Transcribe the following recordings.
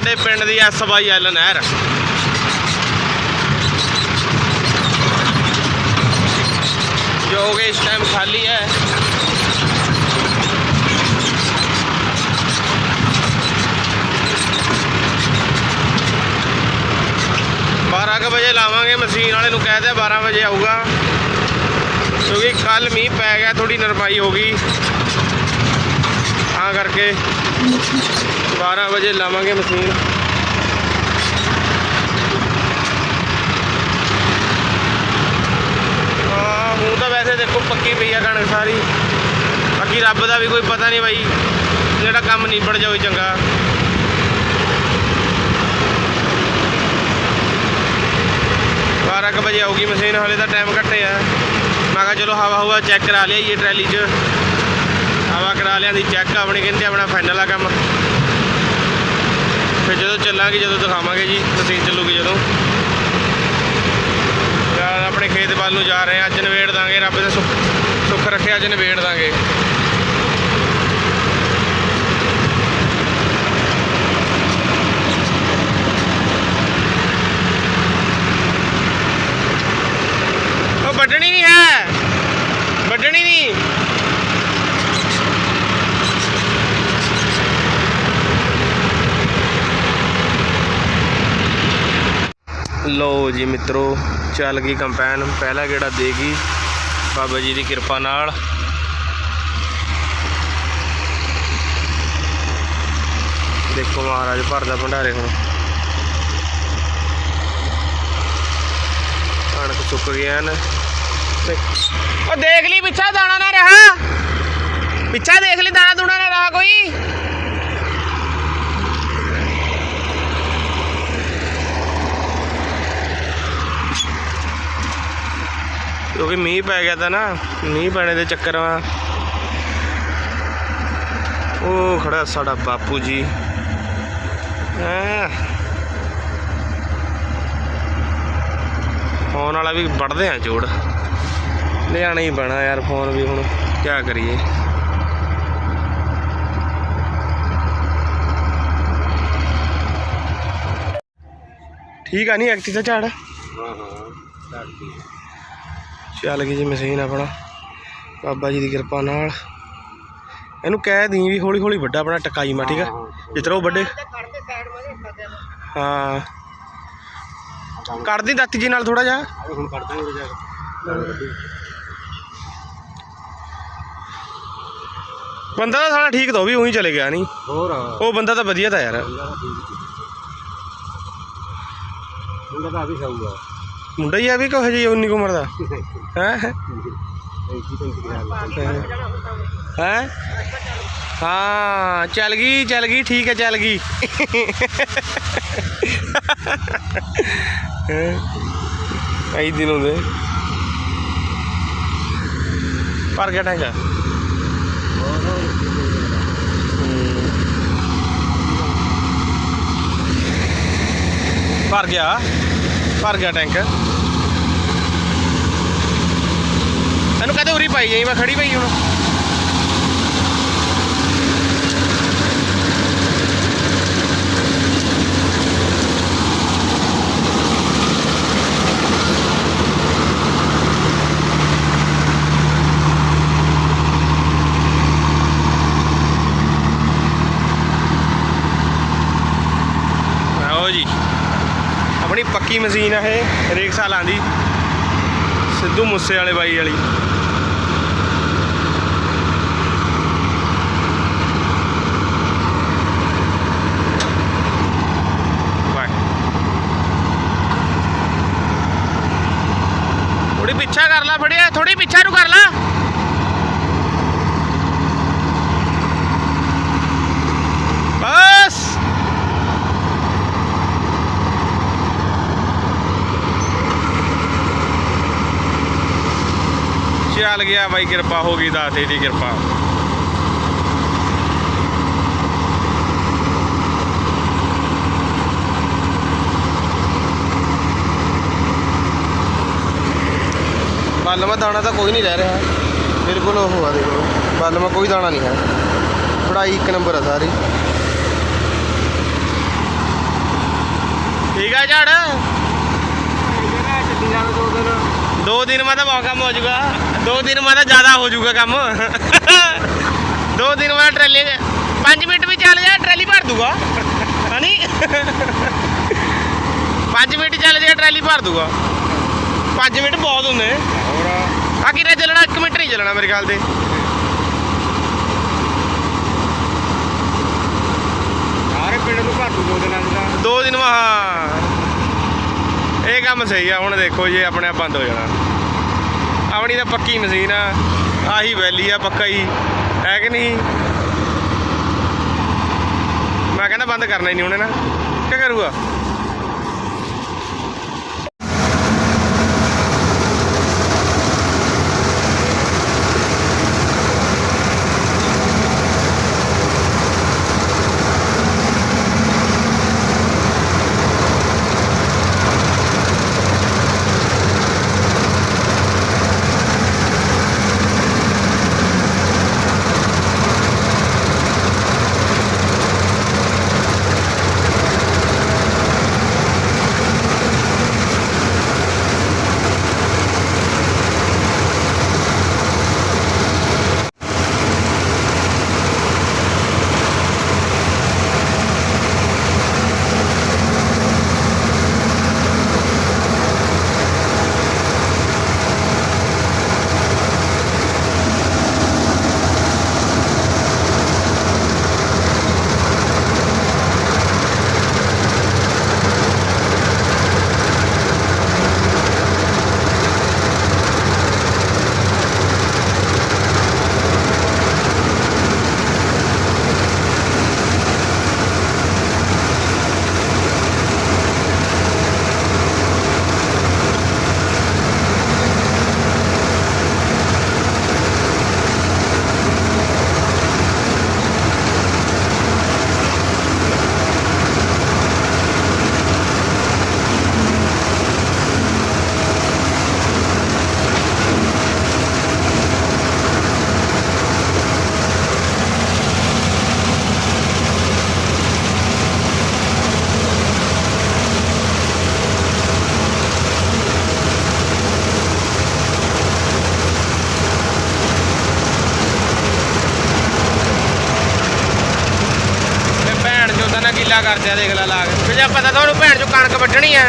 ਸਾਡੇ ਪਿੰਡ ਦੀ S Y L ਨਹਿਰ। ਜੋ ਕਿ ਇਸ ਟਾਈਮ ਖਾਲੀ ਹੈ। ਬਾਰਾਂ ਕੁ ਵਜੇ ਲਾਵਾਂਗੇ ਮਸ਼ੀਨ ਵਾਲੇ ਨੂੰ ਕਹਿ ਦਿਆ 12 ਵਜੇ ਆਊਗਾ। ਕਿਉਂਕਿ ਕੱਲ ਮੀਂਹ ਪੈ ਗਿਆ ਥੋੜੀ ਨਰਮਾਈ ਹੋ ਗਈ। ਤਾਂ ਕਰਕੇ 12 ਵਜੇ ਲਾਵਾਂਗੇ ਮਸ਼ੀਨ। ਹਾਂ ਹੁਣ ਤਾਂ ਵੈਸੇ ਦੇਖੋ ਪੱਕੀ ਪਈ ਆ ਕਣਕ ਸਾਰੀ। ਬਾਕੀ ਰੱਬ ਦਾ ਵੀ ਕੋਈ ਪਤਾ ਨਹੀਂ ਬਾਈ, ਜਿਹੜਾ ਕੰਮ ਨਿਬੜ ਜਾਵੇ ਚੰਗਾ। ਬਾਰਾਂ ਕੁ ਵਜੇ ਆਊਗੀ ਮਸ਼ੀਨ, ਹਲੇ ਤਾਂ ਟਾਈਮ ਘੱਟੇ ਆ। ਮੈਂ ਕਿਹਾ ਚਲੋ ਹਵਾ ਹੁਵਾ ਚੈੱਕ ਕਰਾ ਲਿਆਈਏ ਟਰੈਲੀ 'ਚ। ਹਵਾ ਕਰਾ ਲਿਆਂਦੀ ਚੈੱਕ ਆਪਣੇ ਕਹਿੰਦੇ ਆਪਣਾ ਫਾਈਨਲ ਆ ਕੰਮ। ਫਿਰ ਜਦੋਂ ਚੱਲਾਂਗੇ, ਜਦੋਂ ਦਿਖਾਵਾਂਗੇ ਜੀ ਮਸ਼ੀਨ ਚੱਲੂਗੀ ਜਦੋਂ। ਯਾਰ ਆਪਣੇ ਖੇਤ ਵੱਲ ਨੂੰ ਜਾ ਰਹੇ ਆ ਅੱਜ ਨਵੇੜ ਦਾਂਗੇ, ਰੱਬ ਦੇ ਸੁੱਖ ਰੱਖਿਆ ਅੱਜ ਨਵੇੜ ਦਾਂਗੇ। ਉਹ ਵੱਢਣੀ ਨਹੀਂ ਹੈ। ਵੱਢਣੀ ਨਹੀਂ। ਲੋ ਜੀ ਮਿੱਤਰੋ, ਚੱਲ ਗਈ ਕੰਪੈਨ, ਪਹਿਲਾ ਗੇੜਾ ਦੇ ਗਈ। ਬਾਬਾ ਜੀ ਦੀ ਕਿਰਪਾ ਨਾਲ। ਦੇਖੋ ਮਹਾਰਾਜ ਭਰਦਾ ਭੰਡਾਰੇ ਹੁਣ। ਕਣਕ ਸੁੱਕ ਗਿਆ ਨਾ ਉਹ ਦੇਖ ਲਈ ਪਿੱਛਾ ਦਾਣਾ ਨਾ ਰਹਾ ਪਿੱਛਾ ਦੇਖ ਲਈ ਦਾਣਾ ਦੂਣਾ ਨਾ ਰਹਾ ਕੋਈ ਕਿਉਂਕਿ ਮੀਂਹ ਪੈ ਗਿਆ ਤਾਂ ਨਾ, ਮੀਂਹ ਪੈਣੇ ਦੇ ਚੱਕਰ ਉਹ ਖੜਾ ਸਾਡਾ ਬਾਪੂ ਜੀ। ਹੈਂ। ਫੋਨ ਵਾਲਾ ਵੀ ਵੜਦੇ ਆ ਜੋੜ। ਲਿਆਣਾ ਹੀ ਪੈਣਾ ਯਾਰ ਫੋਨ ਵੀ ਹੁਣ ਕੀ ਕਰੀਏ। ਠੀਕ ਆ ਨਹੀਂ ਐਕਟੀ ਦਾ ਝਾੜ। ਹਾਂ ਹਾਂ ਢਾਕੀ ਚੱਲ ਗਈ ਜੀ ਮਸ਼ੀਨ ਆਪਣਾ। ਬਾਬਾ ਜੀ ਦੀ ਕਿਰਪਾ ਨਾਲ। ਇਹਨੂੰ ਕਹਿ ਦੀ ਵੀ ਹੌਲੀ ਹੌਲੀ ਵੱਡਾ ਆਪਣਾ ਟਕਾਈ ਮਾ ਠੀਕ ਆ? ਤਰ੍ਹਾਂ ਉਹ ਵੱਡੇ ਹਾਂ। ਕੱਢਦੀ ਦਾਤੀ ਜੀ ਨਾਲ ਥੋੜਾ ਜਿਹਾ। ਹੁਣ ਕੱਢ ਦਾਂਗੇ ਜਾ ਕੇ ਬੰਦਾ ਤਾਂ ਸਾਲਾ ਠੀਕ ਤਾਂ ਉਹ ਵੀ ਉਹੀ ਚਲੇ ਗਿਆ ਨਹੀਂ ਹੋਰ ਉਹ ਬੰਦਾ ਤਾਂ ਵਧੀਆ ਤਾਂ ਯਾਰ। ਬੰਦਾ ਤਾਂ ਠੀਕ ਸੀ ਬੰਦਾ ਤਾਂ ਆ। ਵੀ ਖਾਊਗਾ ਮੁੰਡਾ ਹੀ ਆ ਵੀ ਕਹੋ ਜੀ 19 ਕੁ ਉਮਰ ਦਾ? ਹੈ? ਐਂਤੀ ਹੈ? ਹਾਂ, ਚੱਲ ਗਈ ਚੱਲ ਗਈ, ਠੀਕ ਹੈ ਚੱਲ ਗਈ। ਕਈ ਦਿਨ ਹੁੰਦੇ ਪਰ ਗਿਆ ਟਾਂਗਾ ਭਰ ਗਿਆ ਭਰ ਗਿਆ ਟੈਂਕ ਇਹਨੂੰ ਕਹਦੇ ਉਰੀ ਪਾਈ ਜਾਈ, ਮੈਂ ਖੜੀ ਪਈ ਹੁਣ। ਆਓ ਜੀ। ਆਪਣੀ ਪੱਕੀ ਮਸ਼ੀਨ ਆ ਇਹ, ਹਰੇਕ ਸਾਲ ਆਂਦੀ ਸਿੱਧੂ ਮੂਸੇ ਵਾਲੇ ਬਾਈ ਵਾਲੀ ਵਾਹ ਥੋੜੀ ਪਿੱਛਾ ਕਰ ਲਾ ਫੜਿਆ ਥੋੜੀ ਪਿੱਛਾ ਨੂੰ ਕਰ ਲਾ। ਬਸ। ਚੱਲ ਗਿਆ ਬਾਈ ਕਿਰਪਾ ਹੋ ਗਈ ਦਾਤੇ ਦੀ ਕਿਰਪਾ। ਬਾਲਮਾ ਦਾਣਾ ਤਾਂ ਕੋਈ ਨਹੀਂ ਰਹਿ। ਰਿਹਾ ਬਿਲਕੁਲ ਉਹ ਆ ਦੇਖੋ। ਬਾਲਮਾ ਕੋਈ ਦਾਣਾ ਨਹੀਂ ਹੈ। ਪੜਾਈ ਇੱਕ ਨੰਬਰ ਆ ਸਾਰੀ। ਠੀਕ ਆ ਝੜ? ਦੋ ਦਿਨ ਮਾ ਤਾਂ ਬਹੁਤ ਕੰਮ ਹੋ ਜਾਊਗਾ। ਦੋ ਦਿਨ ਮਾ ਤਾਂ ਜ਼ਿਆਦਾ ਹੋ ਜਾਊਗਾ ਕੰਮ। ਦੋ ਦਿਨ ਮਾ ਟਰੈਲੀ 5 ਮਿੰਟ ਵੀ ਚੱਲ ਜਾ, ਟਰੈਲੀ ਭਰ ਦੂਗਾ। ਹਨੀ? 5 ਮਿੰਟ ਚੱਲ ਜਾ, ਟਰੈਲੀ ਭਰ ਦੂਗਾ। 5 ਮਿੰਟ ਬਹੁਤ ਹੁੰਦੇ। ਆ ਕਿੰਨਾ ਚੱਲਣਾ 1 ਮਿੰਟ ਨਹੀਂ ਚੱਲਣਾ ਮੇਰੇ ਖਿਆਲ ਤੇ। ਸਾਰੇ ਪਿੰਡ ਨੂੰ ਨੂੰ ਦੋ ਦਿਨਾਂ ਦਾ ਦੋ ਦਿਨ ਹਾਂ। ਇਹ ਕੰਮ ਸਹੀ ਆ ਹੁਣ ਦੇਖੋ ਜੇ ਆਪਣੇ ਆਪ ਬੰਦ ਹੋ ਜਾਣਾ। ਆਪਣੀ ਤਾਂ ਪੱਕੀ ਮਸ਼ੀਨ ਆ ਆਹੀ ਵੈਲੀ ਆ ਪੱਕਾ ਹੀ ਹੈ ਕਿ ਨਹੀਂ? ਮੈਂ ਕਹਿੰਦਾ ਬੰਦ ਕਰਨਾ ਹੀ ਨਹੀਂ ਉਹਨੇ ਨਾ। ਕੀ ਕਰੂਗਾ? ਚੋਦਾ ਨਾ ਗਿੱਲਾ ਦੇਖ ਲੈ ਲਾ ਕੇ। ਵੀ ਜੇ ਪਤਾ ਤੁਹਾਨੂੰ ਭੈਣ ਚੋਂ ਕਣਕ ਵੱਢਣੀ ਆ।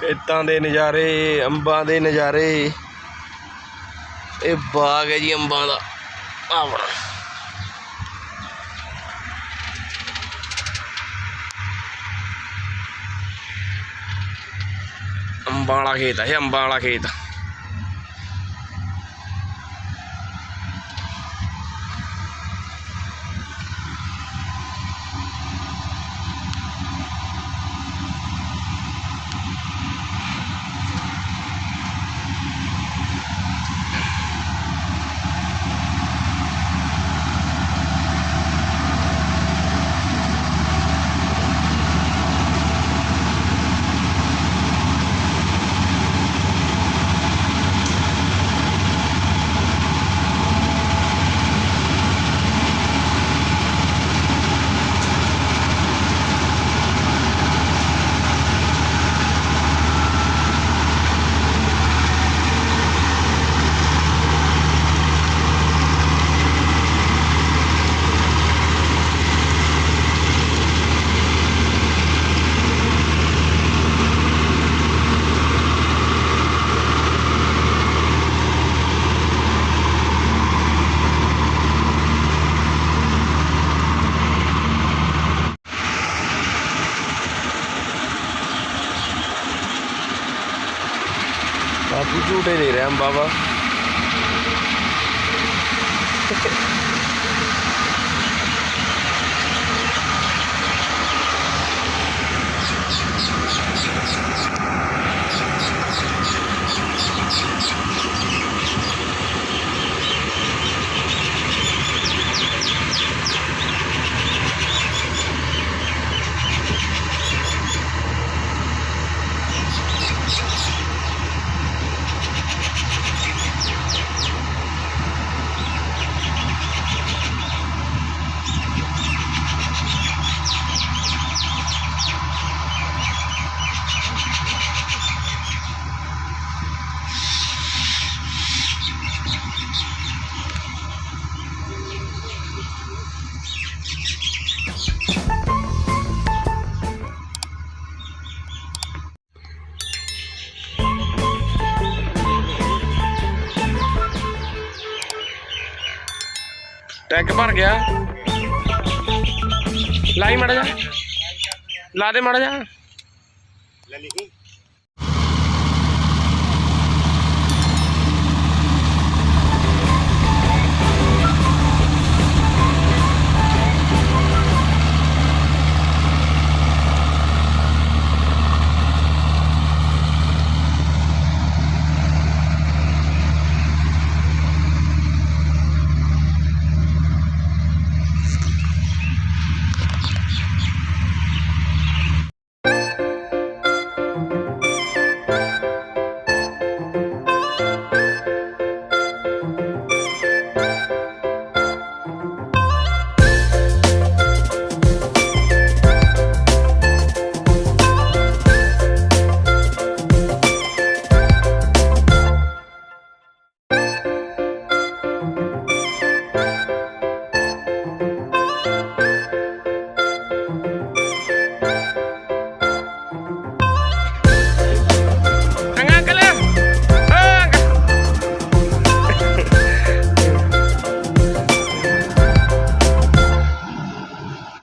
ਖੇਤਾਂ ਦੇ ਨਜ਼ਾਰੇ, ਅੰਬਾਂ ਦੇ ਨਜ਼ਾਰੇ। ਇਹ ਬਾਗ ਹੈ ਜੀ ਅੰਬਾਂ ਦਾ। ਆਵਣਾ। ਅੰਬਾਂ ਵਾਲਾ ਖੇਤ ਹੈ ਇਹ ਅੰਬਾਂ ਵਾਲਾ ਖੇਤ ਬਾਪੂ ਝੂਟੇ ਦੇ ਰਿਹਾ ਅੰਬਾ ਵਾ ਟੈਂਕ ਭਰ ਗਿਆ। ਲਾਈ ਮੜਾ ਜਾ ਲਾ ਦੇ ਮੜਾ ਜਾ ਲੈ ਲਿਖੀ